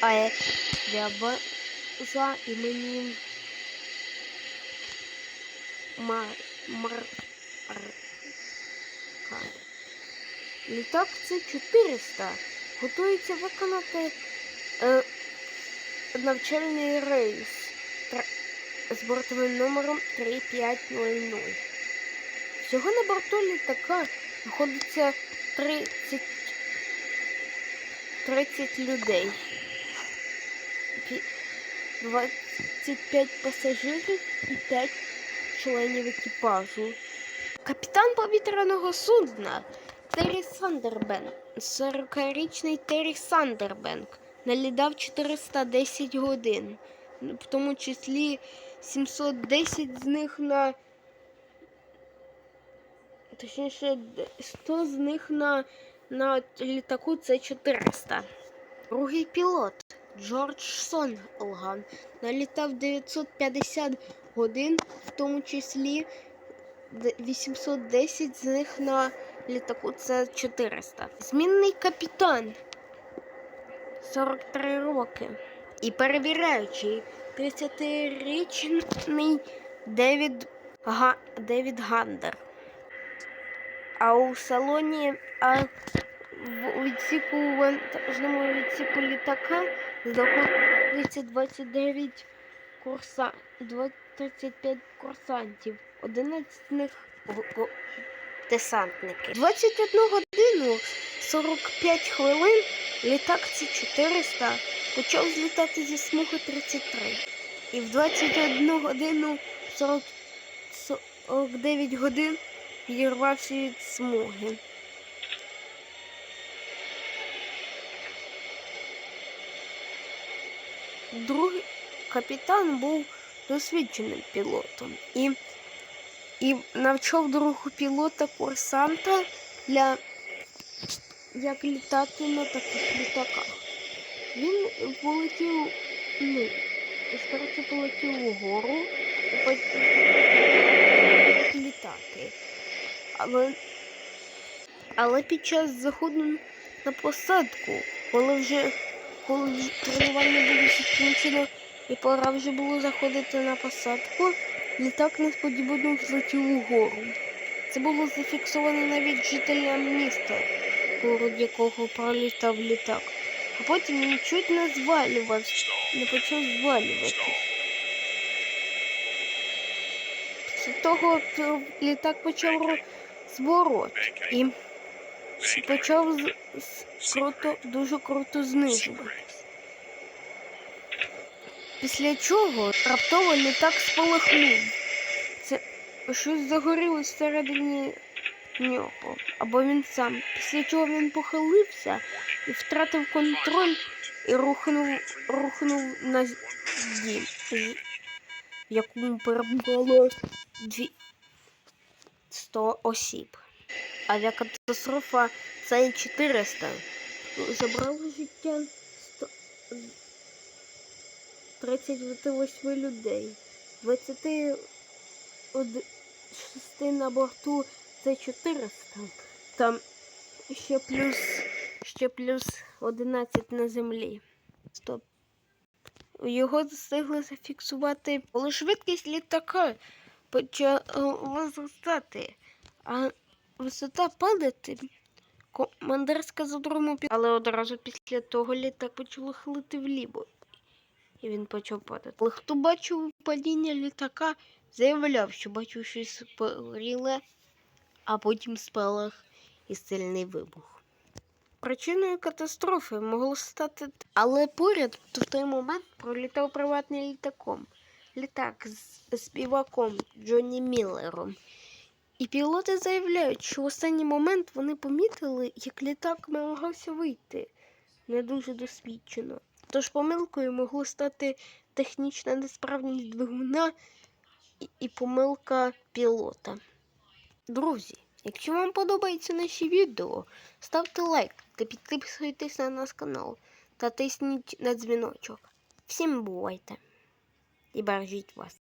авіабаза імені Мар... Марка. Літак С-400 готується виконати е, навчальний рейс тр- з бортовим номером 3500. Всього на борту літака знаходиться 30, 30 людей. Пі- 25 пасажирів і 5 членів екіпажу. Капітан повітряного судна Террі Сандербенк, 40-річний Террі Сандербенк, налітав 410 годин, в тому числі 710 з них на точніше 100 з них на, на літаку С-400. Другий пілот Джордж Сонган налітав 950 годин, в тому числі 810 з них на літаку С-400. Змінний капітан 43 роки. І перевіряючий 30-річний Девід, Га... Девід Гандер. А у салоні а в відсіку вантажному відсіку літака знаходиться 29 курса... 35 курсантів, 11 з них десантники. 21 годину 45 хвилин літак С-400 почав злітати зі смуги 33. І в 21 годину 40... 49 годин відірвався від смуги. Другий капітан був досвідченим пілотом і, і навчав другого пілота курсанта для як літати на таких літаках. Він полетів, ну, спершу полетів угору, потім літати. Але, але під час заходу на посадку, коли вже коли тренування було закінчено і пора вже було заходити на посадку, літак несподівано взлетів угору. Це було зафіксовано навіть жителям міста, поруч якого пролітав літак. А потім він чуть не звалювався, не почав звалювати. Після того літак почав зворот і почав з, з- круто, дуже круто знижуватись. Після чого раптово літак спалахнув. Це щось загорілось всередині нього, або він сам. Після чого він похилився і втратив контроль і рухнув, рухнув на дім, якому перебувало дві 100 осіб. Авіакатастрофа С-400 забрала життя 100 38 людей. 26 на борту С-400. Там ще плюс, ще плюс 11 на землі. Стоп. Його встигли зафіксувати, коли швидкість літака почала зростати, а висота падати. Командир сказав другому але одразу після того літак почало хилити вліво. І він почав падати. Але хто бачив падіння літака, заявляв, що бачив щось горіле, а потім спалах і сильний вибух. Причиною катастрофи могло стати, але поряд в той момент пролітав приватний літаком. Літак з співаком Джонні Міллером. І пілоти заявляють, що в останній момент вони помітили, як літак намагався вийти не дуже досвідчено. Тож помилкою могло стати технічна несправність двигуна і, помилка пілота. Друзі, якщо вам подобаються наші відео, ставте лайк та підписуйтесь на наш канал та тисніть на дзвіночок. Всім бувайте і бережіть вас!